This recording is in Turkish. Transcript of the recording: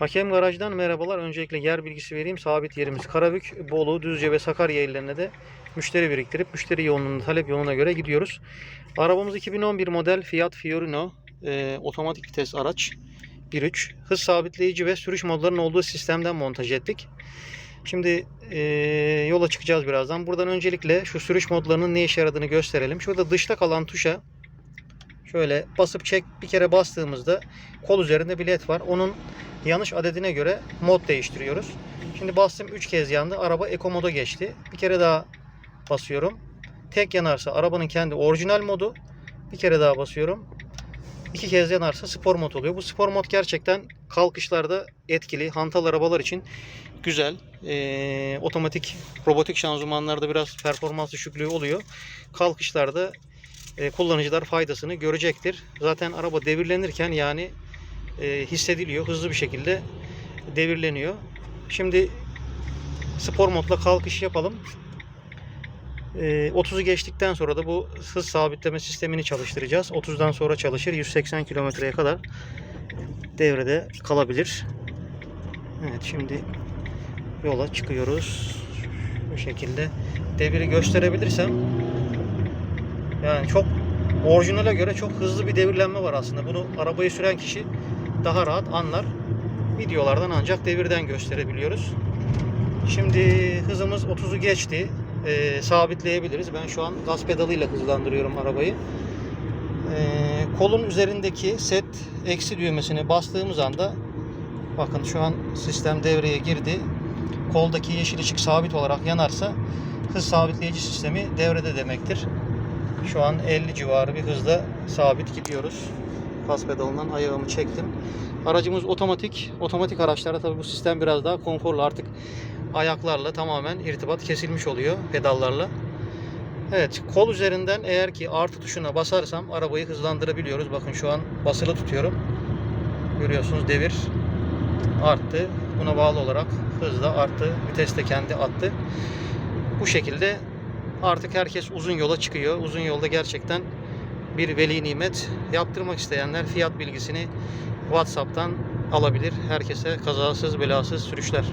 Hakem Garaj'dan merhabalar. Öncelikle yer bilgisi vereyim. Sabit yerimiz Karabük, Bolu, Düzce ve Sakarya illerine de müşteri biriktirip müşteri yoğunluğuna, talep yoğunluğuna göre gidiyoruz. Arabamız 2011 model Fiat Fiorino. e, otomatik vites araç. 1.3. Hız sabitleyici ve sürüş modlarının olduğu sistemden montaj ettik. Şimdi e, yola çıkacağız birazdan. Buradan öncelikle şu sürüş modlarının ne işe yaradığını gösterelim. Şurada dışta kalan tuşa şöyle basıp çek bir kere bastığımızda kol üzerinde bir led var. Onun yanlış adedine göre mod değiştiriyoruz. Şimdi bastım 3 kez yandı. Araba Eco moda geçti. Bir kere daha basıyorum. Tek yanarsa arabanın kendi orijinal modu. Bir kere daha basıyorum. İki kez yanarsa spor mod oluyor. Bu spor mod gerçekten kalkışlarda etkili. Hantal arabalar için güzel. Ee, otomatik robotik şanzımanlarda biraz performans düşüklüğü oluyor. Kalkışlarda e, kullanıcılar faydasını görecektir. Zaten araba devirlenirken yani e, hissediliyor. Hızlı bir şekilde devirleniyor. Şimdi spor modla kalkış yapalım. E, 30'u geçtikten sonra da bu hız sabitleme sistemini çalıştıracağız. 30'dan sonra çalışır. 180 kilometreye kadar devrede kalabilir. Evet şimdi yola çıkıyoruz. Bu şekilde deviri gösterebilirsem yani çok orijinale göre çok hızlı bir devirlenme var aslında. Bunu arabayı süren kişi daha rahat anlar. Videolardan ancak devirden gösterebiliyoruz. Şimdi hızımız 30'u geçti. Ee, sabitleyebiliriz. Ben şu an gaz pedalıyla hızlandırıyorum arabayı. Ee, kolun üzerindeki set eksi düğmesine bastığımız anda bakın şu an sistem devreye girdi. Koldaki yeşil ışık sabit olarak yanarsa hız sabitleyici sistemi devrede demektir. Şu an 50 civarı bir hızda sabit gidiyoruz. Gaz pedalından ayağımı çektim. Aracımız otomatik. Otomatik araçlarda tabii bu sistem biraz daha konforlu. Artık ayaklarla tamamen irtibat kesilmiş oluyor pedallarla. Evet kol üzerinden eğer ki artı tuşuna basarsam arabayı hızlandırabiliyoruz. Bakın şu an basılı tutuyorum. Görüyorsunuz devir arttı. Buna bağlı olarak hız da arttı. Vites de kendi attı. Bu şekilde artık herkes uzun yola çıkıyor. Uzun yolda gerçekten bir veli nimet. Yaptırmak isteyenler fiyat bilgisini WhatsApp'tan alabilir. Herkese kazasız belasız sürüşler.